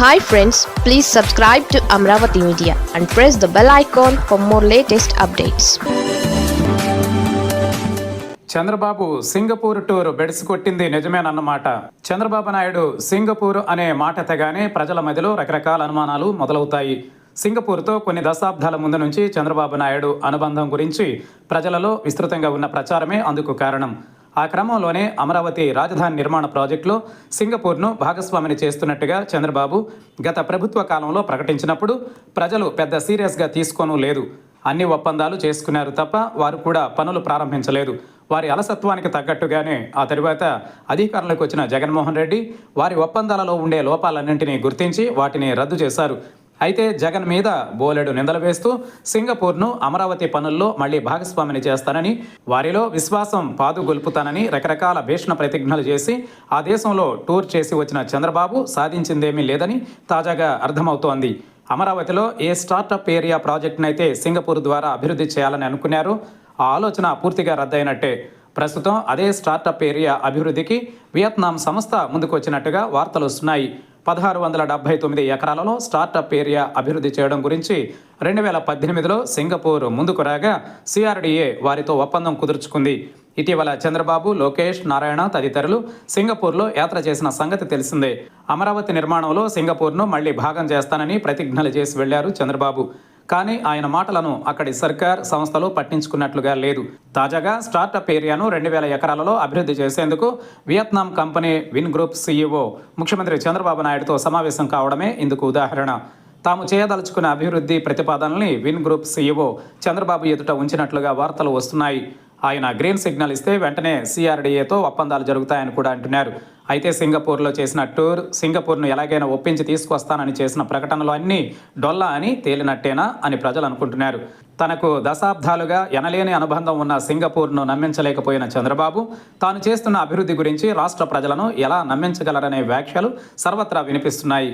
Hi friends please subscribe to Amaravati media and press the bell icon for more latest updates Chandrababu Singapore tour beds కొట్టింది నిజమేనన్నమాట. Chandrababu Naidu Singapore అనే మాట తెగానే ప్రజల మధ్యలో రకరకాల అనుమానాలు మొదలవుతాయి. సింగపూర్తో కొన్ని దశాబ్దాల ముందు నుంచి చంద్రబాబు నాయుడు అనుబంధం గురించి ప్రజలలో విస్తృతంగా ఉన్న ప్రచారమే అందుకు కారణం. ఆ క్రమంలోనే అమరావతి రాజధాని నిర్మాణ ప్రాజెక్టులో సింగపూర్ను భాగస్వామిని చేస్తున్నట్టుగా చంద్రబాబు గత ప్రభుత్వ కాలంలో ప్రకటించినప్పుడు ప్రజలు పెద్ద సీరియస్గా తీసుకోను లేదు అన్ని ఒప్పందాలు చేసుకున్నారు తప్ప వారు కూడా పనులు ప్రారంభించలేదు. వారి అలసత్వానికి తగ్గట్టుగానే ఆ తరువాత అధికారంలోకి వచ్చిన జగన్మోహన్ రెడ్డి వారి ఒప్పందాలలో ఉండే లోపాలన్నింటినీ గుర్తించి వాటిని రద్దు చేశారు. అయితే జగన్ మీద బోలెడు నిందలు వేస్తూ సింగపూర్ను అమరావతి పనుల్లో మళ్ళీ భాగస్వామిని చేస్తానని వారిలో విశ్వాసం పాదుగొల్పుతానని రకరకాల భీషణ ప్రతిజ్ఞలు చేసి ఆ దేశంలో టూర్ చేసి వచ్చిన చంద్రబాబు సాధించిందేమీ లేదని తాజాగా అర్థమవుతోంది. అమరావతిలో ఏ స్టార్టప్ ఏరియా ప్రాజెక్టునైతే సింగపూర్ ద్వారా అభివృద్ధి చేయాలని అనుకున్నారు ఆ ఆలోచన పూర్తిగా రద్దయినట్టే. ప్రస్తుతం అదే స్టార్టప్ ఏరియా అభివృద్ధికి వియత్నాం సంస్థ ముందుకొచ్చినట్టుగా వార్తలు వస్తున్నాయి. పదహారు వందల డెబ్బై తొమ్మిది ఎకరాలలో స్టార్టప్ ఏరియా అభివృద్ధి చేయడం గురించి రెండు వేల పద్దెనిమిదిలో సింగపూర్ ముందుకు రాగా సిఆర్డీఏ వారితో ఒప్పందం కుదుర్చుకుంది. ఇటీవల చంద్రబాబు లోకేష్ నారాయణ తదితరులు సింగపూర్లో యాత్ర చేసిన సంగతి తెలిసిందే. అమరావతి నిర్మాణంలో సింగపూర్ను మళ్ళీ భాగం చేస్తానని ప్రతిజ్ఞలు చేసి వెళ్ళారు చంద్రబాబు. కానీ ఆయన మాటలను అక్కడి సర్కార్ సంస్థలు పట్టించుకున్నట్లుగా లేదు. తాజాగా స్టార్టప్ ఏరియాను రెండు వేల ఎకరాలలో అభివృద్ధి చేసేందుకు Vietnam company Vin group CEO ముఖ్యమంత్రి చంద్రబాబు నాయుడుతో సమావేశం కావడమే ఇందుకు ఉదాహరణ. తాము చేయదలుచుకున్న అభివృద్ధి ప్రతిపాదనల్ని విన్ గ్రూప్ సీఈఓ చంద్రబాబు ఎదుట ఉంచినట్లుగా వార్తలు వస్తున్నాయి. ఆయన గ్రీన్ సిగ్నల్ ఇస్తే వెంటనే సిఆర్డీఏతో ఒప్పందాలు జరుగుతాయని కూడా అంటున్నారు. అయితే సింగపూర్లో చేసిన టూర్ సింగపూర్ను ఎలాగైనా ఒప్పించి తీసుకొస్తానని చేసిన ప్రకటనలు అన్నీ డొల్లా అని తేలినట్టేనా అని ప్రజలు అనుకుంటున్నారు. తనకు దశాబ్దాలుగా ఎనలేని అనుబంధం ఉన్న సింగపూర్ను నమ్మించలేకపోయిన చంద్రబాబు తాను చేస్తున్న అభివృద్ధి గురించి రాష్ట్ర ప్రజలను ఎలా నమ్మించగలరనే వ్యాఖ్యలు సర్వత్రా వినిపిస్తున్నాయి.